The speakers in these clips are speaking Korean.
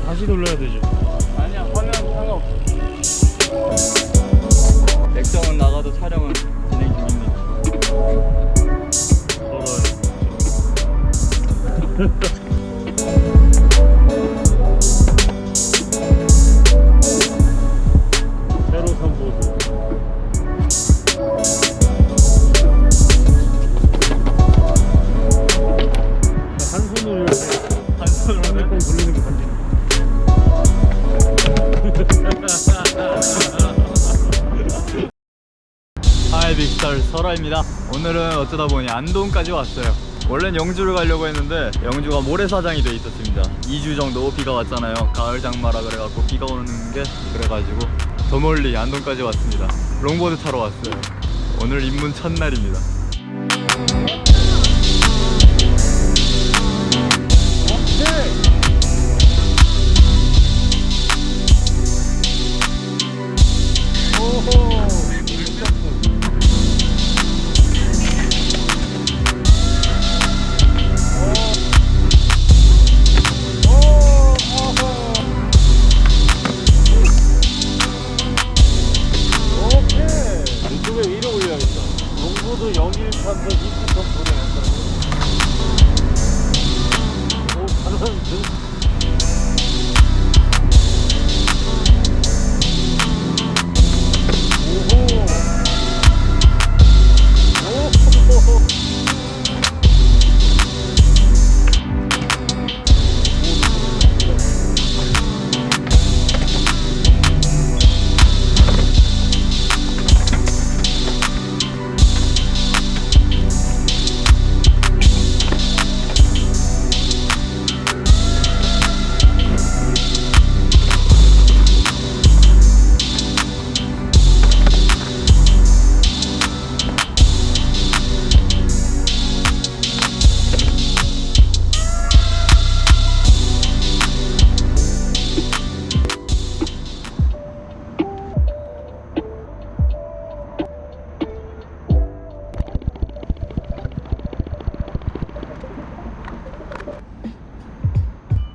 다시 돌려야 되죠. 아니야 화면 상관없어. 액정은 나가도 촬영은 진행 중입니다. 새로 빅스타ር 설아입니다. 오늘은 어쩌다 보니 안동까지 왔어요. 원래는 영주를 가려고 했는데 영주가 모래사장이 돼 있었습니다. 2주 정도 비가 왔잖아요. 가을 장마라 그래갖고 비가 오는 게 그래가지고 더 멀리 안동까지 왔습니다. 롱보드 타러 왔어요. 오늘 입문 첫날입니다 농구도 영일 탄도 20점 보내겠다. 오, 가능한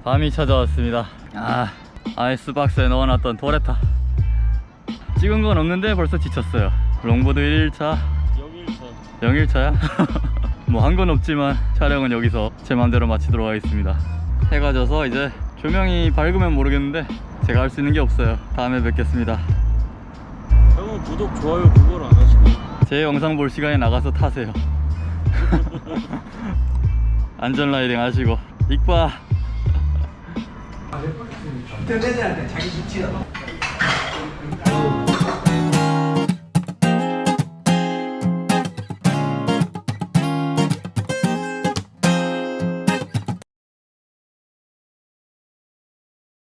밤이 찾아왔습니다. 아 아이스박스에 넣어놨던 도레타. 찍은 건 없는데 벌써 지쳤어요. 롱보드 1일차. 영일 탄. 0일차야? 뭐 한 건 없지만 촬영은 여기서 제 맘대로 마치도록 하겠습니다. 해가 져서 이제 조명이 밝으면 모르겠는데 제가 할 수 있는 게 없어요. 다음에 뵙겠습니다. 형은 구독, 좋아요 그걸 안 하시고. 제 영상 볼 시간에 나가서 타세요. 안전 라이딩 하시고. 익바 대대한테 자기 집지다.